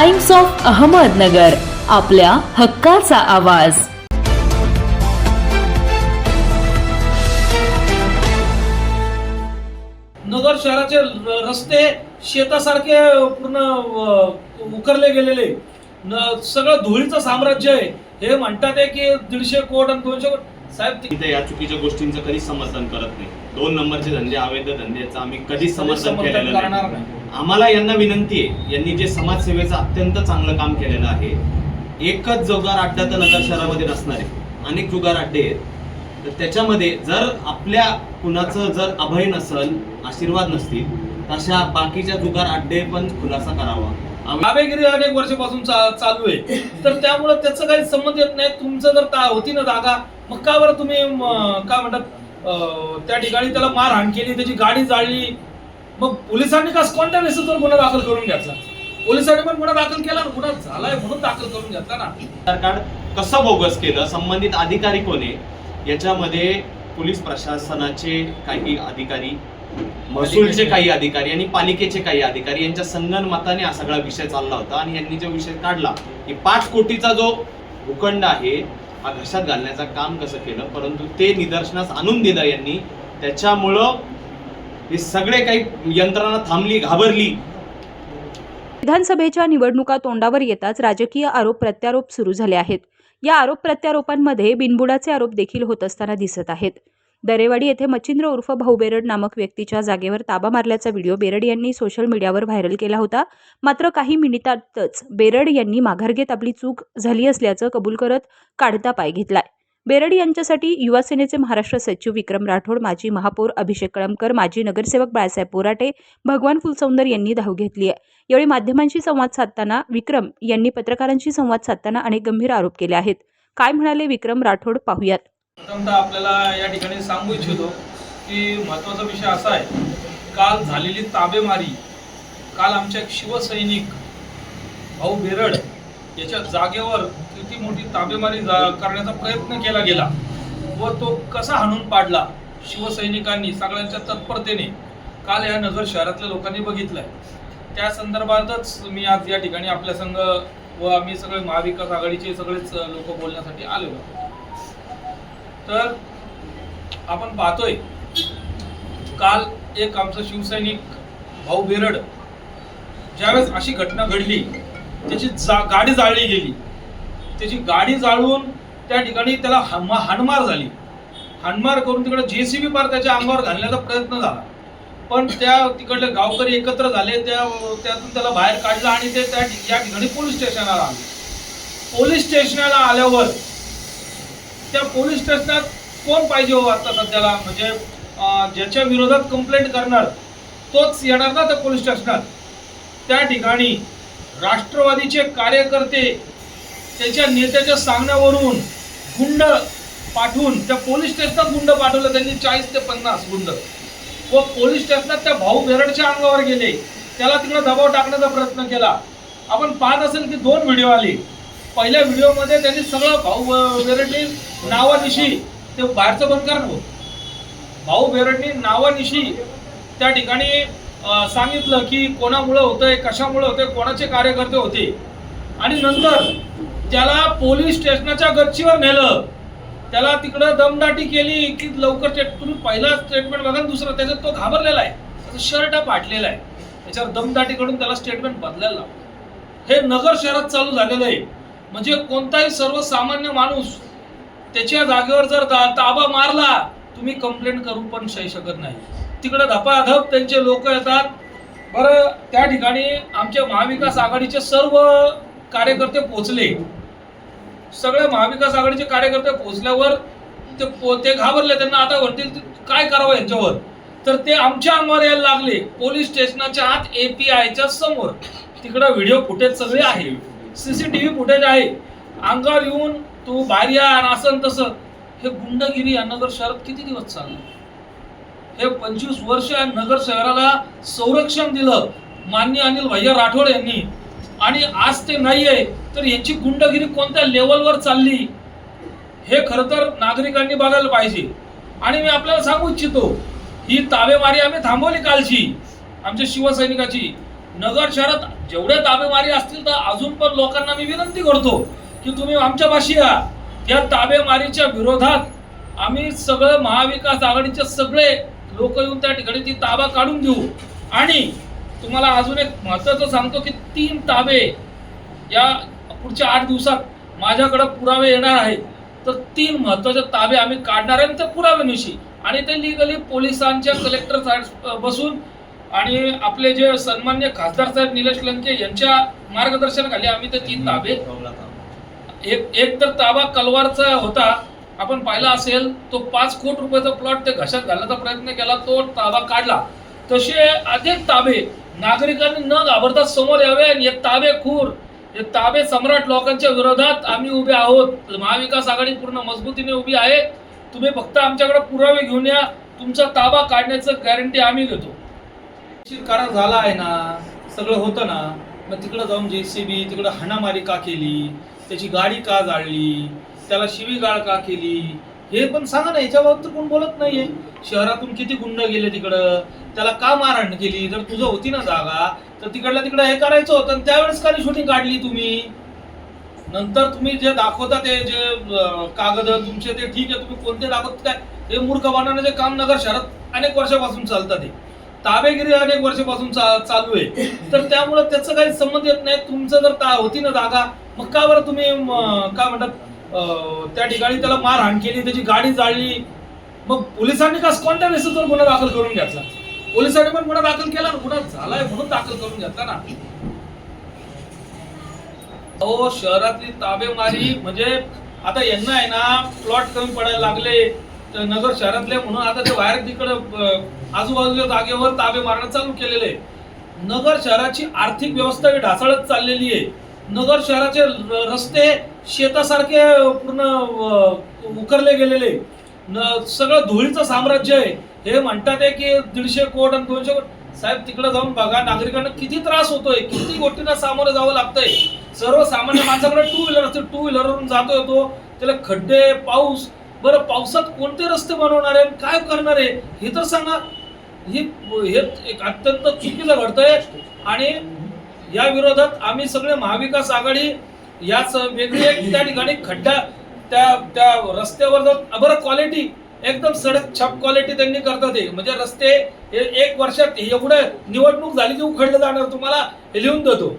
Times of Ahmednagar आपल्या हक्काचा आवाज. नगर शहराचे रस्ते शेतासारखे पूर्ण उखरले उकरले गेलेले. सगळं धुळीचं साम्राज्य आहे. हे म्हणतात आहे की दीडशे कोट आणि दोनशे कोट साहेब ते- इथे या चुकीच्या गोष्टींचं कधीच समर्थन करत नाही. दोन नंबरचे धंदे अवैध धंद्याचं आम्ही कधीच समर्थन केलेलं करणार नाही. नाही आम्हाला यांना विनंती आहे यांनी जे समाजसेवेचं अत्यंत चांगलं काम केलेलं आहे एकच जुगार अड्डा तर नगर शहरामध्ये नसणार आहे. अनेक जुगार अड्डे आहेत. तर त्याच्यामध्ये जर आपल्या कुणाचं जर अभय नसल आशीर्वाद नसतील तशा बाकीच्या जुगार अड्डे पण खुलासा करावा. आम्ही दाबेगिरी अनेक वर्षापासून चा- चालू आहे. तर त्यामुळे त्याचं काही संबंध येत नाही. तुमचं जर ता- होती ना जागा मग का बरं तुम्ही काय म्हणतात त्या ठिकाणी त्याला मारहाण केली त्याची गाडी जाळली? मग पोलिसांनी का कोणत्या बेसिसवर गुन्हा दाखल करून घेतला? पोलिसांनी पण गुन्हा दाखल केला ना गुन्हा झालाय म्हणून दाखल करून घेतला ना. आधार कार्ड कसं बोगस केलं संबंधित अधिकारी कोण आहे याच्यामध्ये पोलीस प्रशासनाचे काही अधिकारी महसूलचे काही अधिकारी आणि पालिकेचे काही अधिकारी यांच्या संगनमताने हा सगळा विषय चालला होता आणि यांनी जो विषय काढला की पाच कोटीचा जो भूखंड आहे हा घशात घालण्याचं काम कसं केलं परंतु ते निदर्शनास आणून दिलं यांनी. त्याच्यामुळं हे सगळे काही यंत्रणा थांबली घाबरली. विधानसभेच्या निवडणुका तोंडावर येताच राजकीय आरोप प्रत्यारोप सुरू झाले आहेत. या आरोप प्रत्यारोपांमध्ये बिनबुडाचे आरोप देखील होत असताना दिसत आहेत. दरेवाडी येथे मच्छिंद्र उर्फ भाऊ बेरड नामक व्यक्तीच्या जागेवर ताबा मारल्याचा व्हिडिओ बेरड यांनी सोशल मीडियावर व्हायरल केला होता. मात्र काही मिनिटातच बेरड यांनी माघार घेत आपली चूक झाली असल्याचं कबूल करत काढता पाय घेतलाय. बेरड यांच्यासाठी युवा सेनेचे महाराष्ट्र सचिव विक्रम राठोड माजी महापौर अभिषेक कळमकर माजी नगरसेवक बाळासाहेब पोराटे भगवान फुलसौंदर यांनी धाव घेतली आहे. यावेळी माध्यमांशी संवाद साधताना विक्रम यांनी पत्रकारांशी संवाद साधताना अनेक गंभीर आरोप केले आहेत. काय म्हणाले विक्रम राठोड पाहूयात. प्रथमतः आपल्याला या ठिकाणी सांगू इच्छितो की महत्त्वाचा विषय असा आहे काल झालेली ताबेमारी काल आमच्या शिवसैनिक भाऊ बेरड याच्या जागेवर किती मोठी ताबेमारी जा- करण्याचा प्रयत्न केला गेला व तो कसा हाणून पाडला शिवसैनिकांनी सगळ्यांच्या तत्परतेने? काल या नगर शहरातल्या लोकांनी बघितलंय. त्या संदर्भातच मी आज या ठिकाणी आपल्या संघ व आम्ही सगळे महाविकास आघाडीचे सगळेच लोक बोलण्यासाठी आलेलो तर आपण पाहतोय काल एक आमचं शिवसैनिक भाऊ बेरड ज्यावेळेस अशी घटना घडली त्याची जा गाडी जाळली गेली. त्याची गाडी जाळून त्या ठिकाणी त्याला हामा हाणमार झाली. हाणमार करून तिकडे जेसीबी पार त्याच्या अंगावर घालण्याचा प्रयत्न झाला. पण त्या तिकडले गावकरी एकत्र झाले त्या त्यातून त्याला बाहेर काढलं आणि ते त्या या ठिकाणी पोलीस स्टेशनला आले. पोलीस स्टेशनला आल्यावर त्या पोलीस स्टेशनात कोण पाहिजे हो आता सध्याला? म्हणजे ज्याच्या विरोधात कंप्लेंट करणार तोच येणार ना त्या पोलीस स्टेशनात? त्या ठिकाणी राष्ट्रवादीचे कार्यकर्ते त्याच्या नेत्याच्या सांगण्यावरून गुंड पाठवून त्या पोलीस स्टेशनात गुंड पाठवलं त्यांनी चाळीस ते पन्नास गुंड. व पोलीस स्टेशनात त्या भाऊ बेरडच्या अंगावर गेले. त्याला तिकडे दबाव टाकण्याचा प्रयत्न केला. आपण पाहत असेल की दोन व्हिडिओ आले. पहिल्या व्हिडिओमध्ये त्यांनी सगळं भाऊ अं, नावानिशी ते बाहेरचं बंद करा भाऊ. भाऊ नावानिशी त्या ठिकाणी सांगितलं की कोणामुळं होतंय कशामुळे होतंय कोणाचे कार्यकर्ते होते. आणि नंतर त्याला पोलीस स्टेशनाच्या गच्चीवर नेलं. त्याला तिकडं दमदाटी केली की लवकर तुम्ही पहिला स्टेटमेंट बघा दुसरा त्याच्यात तो घाबरलेला आहे. त्याचा शर्ट फाटलेला आहे. त्याच्यावर दमदाटी करून त्याला स्टेटमेंट बदलायला हे नगर शहरात चालू झालेलं आहे. म्हणजे कोणताही सर्वसामान्य माणूस त्याच्या जागेवर जर दा- ताबा मारला तुम्ही कंप्लेंट करू पण शाही शकत नाही. तिकडे धपाधप त्यांचे लोक येतात. बरं त्या ठिकाणी आमच्या महाविकास आघाडीचे सर्व कार्यकर्ते पोचले. सगळे महाविकास आघाडीचे कार्यकर्ते पोचल्यावर ते पो- ते घाबरले त्यांना आता वरतील काय करावं यांच्यावर? तर ते आमच्या अंगावर यायला लागले. पोलीस स्टेशनाच्या आत एपीआयच्या समोर. तिकडं व्हिडिओ फुटेज सगळे आहे. सीसीटीव्ही फुटेज आहे. अंगावर येऊन तू बाहेर या आणि असं तसं. हे गुंडगिरी या नगर शहरात किती दिवस चाललं? हे पंचवीस वर्ष या नगर शहराला संरक्षण दिलं मान्य अनिल भैया राठोड यांनी. आणि आज ते नाही आहे तर यांची गुंडगिरी कोणत्या लेवलवर चालली? हे खरं तर नागरिकांनी बघायला पाहिजे. आणि मी आपल्याला सांगू इच्छितो ही ताबेमारी आम्ही थांबवली कालची आमच्या शिवसैनिकाची. नगर शहरात जेवढे ताबेमारी असतील तर अजून पण लोकांना मी विनंती करतो की तुम्ही आमच्या पाशी या. त्या ताबेमारीच्या विरोधात आम्ही सगळं महाविकास आघाडीचे सगळे लोक येऊन त्या ठिकाणी ती ताबा काढून देऊ आणि तुम्हाला अजून एक महत्वाचं सांगतो की तीन ताबे या पुढच्या आठ दिवसात माझ्याकडं पुरावे येणार आहेत. तर तीन महत्त्वाचे ताबे आम्ही काढणार आहे त्या पुराव्यानिशी आणि ते लिगली पोलिसांच्या कलेक्टर साहेब बसून आणि आपले जे सन्मान्य खासदार साहेब निलेश लंके यांच्या मार्गदर्शनाखाली आम्ही ते तीन ताबे एक एक तर ताबा कलवारचा होता. आपण पाहिला असेल तो पाच कोट रुपयाचा प्लॉट ते घशात घालण्याचा प्रयत्न केला तो ताबा काढला. तसे अधिक ताबे नागरिकांनी न घाबरता समोर यावे आणि हे ताबे खूर हे ताबे सम्राट लोकांच्या विरोधात आम्ही उभे आहोत. महाविकास आघाडी पूर्ण मजबूतीने उभी आहे. तुम्ही फक्त आमच्याकडे पुरावे घेऊन या. तुमचा ताबा काढण्याचं गॅरंटी आम्ही घेतो. करार झाला आहे ना सगळं होतं ना मग तिकडं जाऊन जे सी बी तिकडं हाणामारी का केली त्याची गाडी का जाळली त्याला शिवीगाळ का केली हे पण सांगा ना याच्याबाबत तर कोण बोलत नाहीये. शहरातून किती गुंड गेले तिकडं त्याला का मारहाण केली जर तुझं होती ना जागा तर तिकडला तिकडं हे करायचं होतं आणि त्यावेळेस का शूटिंग काढली तुम्ही? नंतर तुम्ही जे दाखवता ते जे कागद तुमचे ते ठीक आहे तुम्ही कोणते दाखवत काय? हे मूर्ख बनवण्याचे काम नगर शहरात अनेक वर्षापासून चालतात ते. ताबेगिरी अनेक वर्षापासून चा- चालू आहे. तर त्यामुळे त्याचं काही संबंध येत नाही. तुमचं जर ता होती ना जागा मग का बरं तुम्ही काय म्हणतात त्या ठिकाणी त्याला मारहाण केली त्याची गाडी जाळली? मग पोलिसांनी का कोणत्या बेसिसवर गुन्हा दाखल करून घेतला? पोलिसांनी पण गुन्हा दाखल केला ना. गुन्हा झालाय म्हणून दाखल करून घेतला ना. हो शहरातली ताबेमारी म्हणजे आता यांना आहे ना प्लॉट कमी पडायला लागले. नगर शहरातले म्हणून आता ते बाहेर तिकडं आजूबाजूच्या जागेवर ताबे मारणं चालू केलेले आहे. नगर शहराची आर्थिक व्यवस्था ही ढासळत चाललेली आहे. नगर शहराचे र- रस्ते शेतासारखे पूर्ण उकरले गेलेले न सगळं धुळीचं साम्राज्य आहे. हे म्हणतात आहे की दीडशे कोट आणि दोनशे कोट. साहेब तिकडे जाऊन बघा नागरिकांना किती त्रास होतोय किती गोष्टींना सामोरं जावं लागतंय. सर्वसामान्य माणसाकडे टू व्हीलर असते टू व्हीलरवरून जातो येतो. त्याला खड्डे पाऊस बरं पावसात कोणते रस्ते बनवणार आहे काय करणार आहे हे तर सांगा. हे हे एक अत्यंत चुकीचं घडतंय आणि या विरोधात आम्ही सगळे महाविकास आघाडी याच वेगळी एक त्या ठिकाणी खड्डा त्या त्या रस्त्यावर जर बरं क्वालिटी एकदम सडक छाप क्वालिटी त्यांनी करतात हे. म्हणजे रस्ते हे एक वर्षात एवढं निवडणूक झाली की उखडलं जाणार तुम्हाला हे लिहून देतो.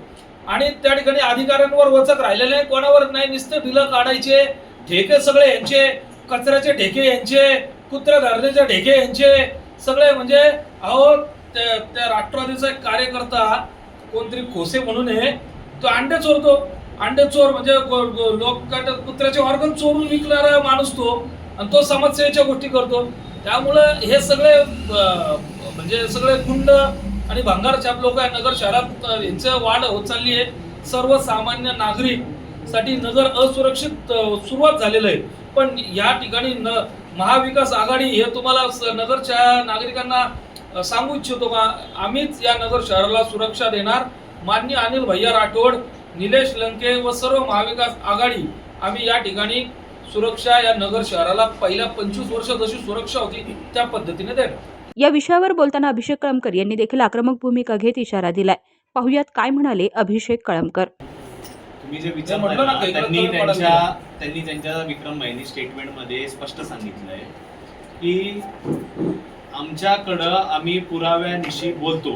आणि त्या ठिकाणी अधिकाऱ्यांवर वचक राहिलेले नाही कोणावर नाही नुसते बिलं काढायचे ठेके सगळे यांचे कचऱ्याचे ठेके यांचे कुत्र्या धरण्याचे ढेके यांचे सगळे म्हणजे अहो त्या त्या राष्ट्रवादीचा एक कार्यकर्ता कोणतरी खोसे म्हणून आहे तो अंडे चोरतो. अंडे चोर म्हणजे लोक काय कुत्र्याचे ऑर्गन चोरून विकणारा माणूस तो आणि तो समाजसेवेच्या गोष्टी करतो. त्यामुळं हे सगळे म्हणजे सगळे गुंड आणि भंगार छाप लोक आहे नगर शहरात यांचं वाढ होत चालली आहे. सर्वसामान्य नागरिकसाठी नगर असुरक्षित सुरुवात झालेलं आहे. पण या ठिकाणी न महाविकास आघाडी हे तुम्हाला स- नगरच्या नागरिकांना सांगू इच्छितो का? आम्हीच या नगर शहराला सुरक्षा देणार. मान्य अनिल भैया राठोड निलेश लंके व सर्व महाविकास आघाडी आम्ही या ठिकाणी सुरक्षा या नगर शहराला पहिल्या पंचवीस वर्ष जशी सुरक्षा होती त्या पद्धतीने देणार. या विषयावर बोलताना अभिषेक कळमकर यांनी देखील आक्रमक भूमिका घेत इशारा दिलाय. पाहुयात काय म्हणाले अभिषेक कळमकर. तुम्ही जे विचार म्हटलं ना, त्यांनी त्यांच्या त्यांनी त्यांच्या विक्रम भाईनी स्टेटमेंटमध्ये स्पष्ट सांगितलंय की आमच्याकडं आम्ही पुराव्यानिशी बोलतो.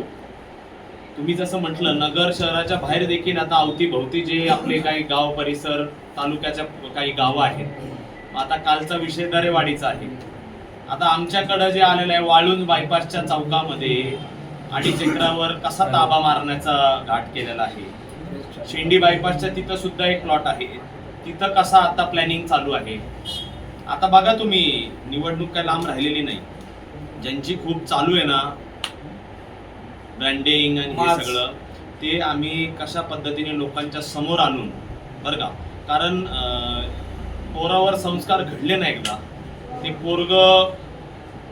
तुम्ही जसं म्हटलं नगर शहराच्या बाहेर देखील आता अवतीभोवती जे आपले काही गाव परिसर तालुक्याच्या काही गावं आहेत. आता कालचा विषय दरेवाडीचा आहे. आता आमच्याकडं जे आलेलं आहे वाळूंज बायपासच्या चौकामध्ये अडीच एकरावर कसा ताबा मारण्याचा घाट केलेला आहे. शेंडी बायपासच्या तिथं सुद्धा एक प्लॉट आहे. तिथं कसा आता प्लॅनिंग चालू आहे? आता बघा तुम्ही निवडणूक काय लांब राहिलेली नाही. ज्यांची खूप चालू आहे ना ब्रँडिंग आणि हे. सगळं ते आम्ही कशा पद्धतीने लोकांच्या समोर आणून बरं का? कारण अं, पोरावर संस्कार घडले नाही एकदा ते पोरग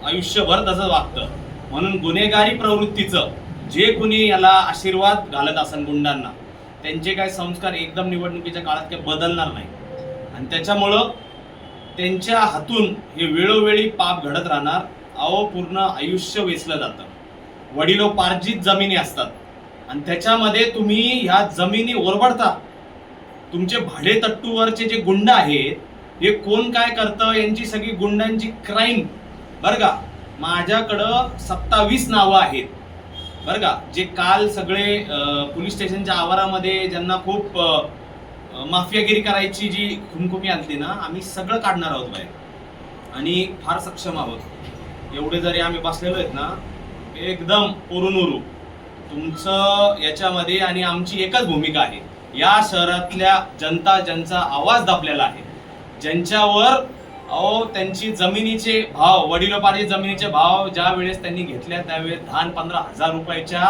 आयुष्यभर तसं वागतं. म्हणून गुन्हेगारी प्रवृत्तीचं जे कुणी याला आशीर्वाद घालत असन गुंडांना त्यांचे काय संस्कार एकदम निवडणुकीच्या काळात काही बदलणार नाही. आणि त्याच्यामुळं त्यांच्या हातून हे वेळोवेळी पाप घडत राहणार. अहो पूर्ण आयुष्य वेचलं जातं. वडिलोपार्जित जमिनी असतात. आणि त्याच्यामध्ये तुम्ही ह्या जमिनी ओरबडता. तुमचे भाडेतट्टूवरचे जे गुंड आहेत हे कोण काय करतं? यांची सगळी गुंडांची क्राईम बरं का? माझ्याकडं सत्तावीस नावं आहेत. बरं का जे काल सगळे पोलीस स्टेशनच्या आवारामध्ये ज्यांना खूप माफियागिरी करायची जी खुमखुमी आणते ना आम्ही सगळं काढणार आहोत बाहेर. आणि फार सक्षम आहोत. एवढे जरी आम्ही बसलेलो आहेत ना एकदम उरून उरू तुमचं याच्यामध्ये आणि आमची एकच भूमिका आहे. या शहरातल्या जनता ज्यांचा आवाज दाबलेला आहे ज्यांच्यावर अहो त्यांची जमिनीचे भाव वडिलोपार्जित जमिनीचे भाव ज्या वेळेस त्यांनी घेतल्या त्यावेळेस दहा पंधरा हजार रुपयाच्या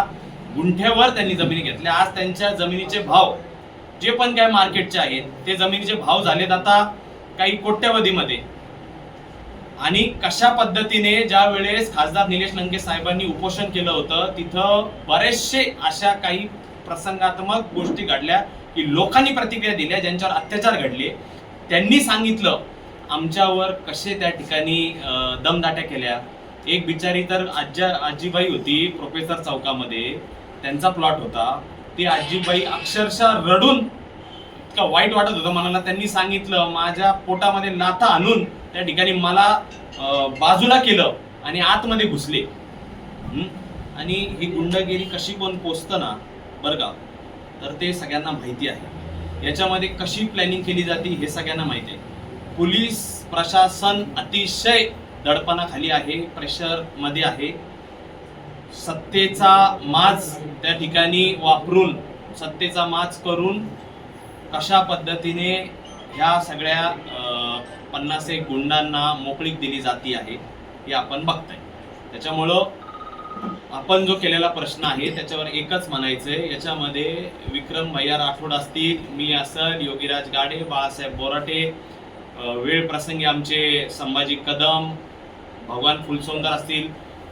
गुंठ्यावर त्यांनी जमिनी घेतल्या. आज त्यांच्या जमिनीचे भाव जे पण काय मार्केटचे आहेत ते जमिनीचे भाव झालेत आता काही कोट्यवधीमध्ये. आणि कशा पद्धतीने ज्या वेळेस खासदार निलेश लंके साहेबांनी उपोषण केलं होतं तिथं बरेचसे अशा काही प्रसंगात्मक गोष्टी घडल्या की लोकांनी प्रतिक्रिया दिल्या ज्यांच्यावर अत्याचार घडले. त्यांनी सांगितलं आमच्यावर कसे त्या ठिकाणी दमदाट्या केल्या? एक बिचारी तर आज्या आजीबाई होती प्रोफेसर चौकामध्ये. त्यांचा प्लॉट होता. ती आजीबाई अक्षरशः रडून इतकं वाईट वाटत होतं मनाला. त्यांनी सांगितलं माझ्या पोटामध्ये लाथा आणून त्या ठिकाणी मला बाजूला केलं आणि आतमध्ये घुसले. आणि ही गुंडगिरी कशी कोण पोचतं ना बरं का? तर ते सगळ्यांना माहिती आहे. याच्यामध्ये कशी प्लॅनिंग केली जाते हे सगळ्यांना माहिती आहे. पोलीस प्रशासन अतिशय दडपणाखाली आहे प्रेशरमध्ये आहे. सत्तेचा माज त्या ठिकाणी वापरून सत्तेचा माज करून कशा पद्धतीने ह्या सगळ्या पन्नास एक गुंडांना मोकळीक दिली जाती आहे हे आपण बघतोय. त्याच्यामुळं आपण जो केलेला प्रश्न आहे त्याच्यावर एकच म्हणायचंय. याच्यामध्ये विक्रम भैया राठोड असतील मी असल योगीराज गाडे बाळासाहेब बोराटे वेळ प्रसंगी आमचे संभाजी कदम भगवान फुलसोंदर असतील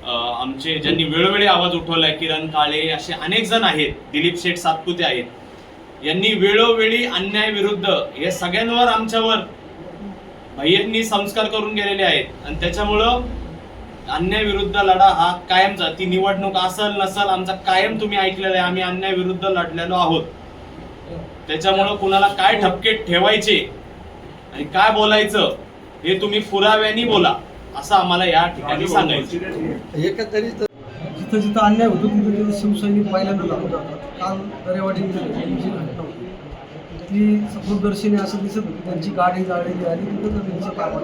आमचे ज्यांनी वेळोवेळी आवाज उठवलाय किरण काळे असे अनेक जण आहेत दिलीप शेठ सातपुते आहेत. यांनी वेळोवेळी अन्याय विरुद्ध हे सगळ्यांवर आमच्यावर भैयांनी संस्कार करून गेलेले आहेत. आणि त्याच्यामुळं अन्याय विरुद्ध लढा हा कायमचा ती निवडणूक असल नसल आमचा कायम तुम्ही ऐकलेला आहे. आम्ही अन्याय विरुद्ध लढलेलो आहोत. त्याच्यामुळं कुणाला काय ठपके ठेवायचे आणि काय बोलायचं हे तुम्ही पुराव्यानी बोला असं आम्हाला या ठिकाणी सांगायचं. एकंदरीत जिथं जिथं अन्याय होतो तिथं तिथं शिवसैनिक पहिल्यांदा धावून जातात काल दरेवाडी जी घटना होती ती समुद्रदर्शिनी असं दिसत होती त्यांची गाडी जाळलेली आणि तिथं तर त्यांचं काम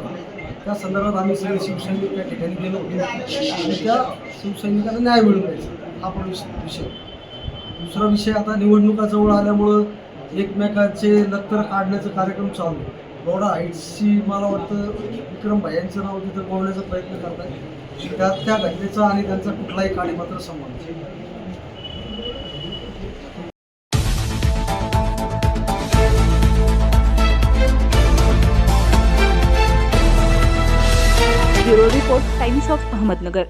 त्या संदर्भात आम्ही सगळे शिवसैनिक त्या ठिकाणी गेलो होतो. आणि त्या शिवसैनिकांना न्याय मिळून द्यायचा. हा पण विष- विषय. दुसरा विषय आता निवडणुका जवळ आल्यामुळं एकमेकांचे लक्तर काढण्याचा कार्यक्रम चालू आहे. बरोडा हाईट्सची मला वाटतं विक्रम भाई यांचं नाव तिथं बोलण्याचा प्रयत्न करताय. त्या त्या घटनेचा आणि त्यांचा कुठलाही काळीमात्र संबंध. Bureau report Times of Ahmednagar.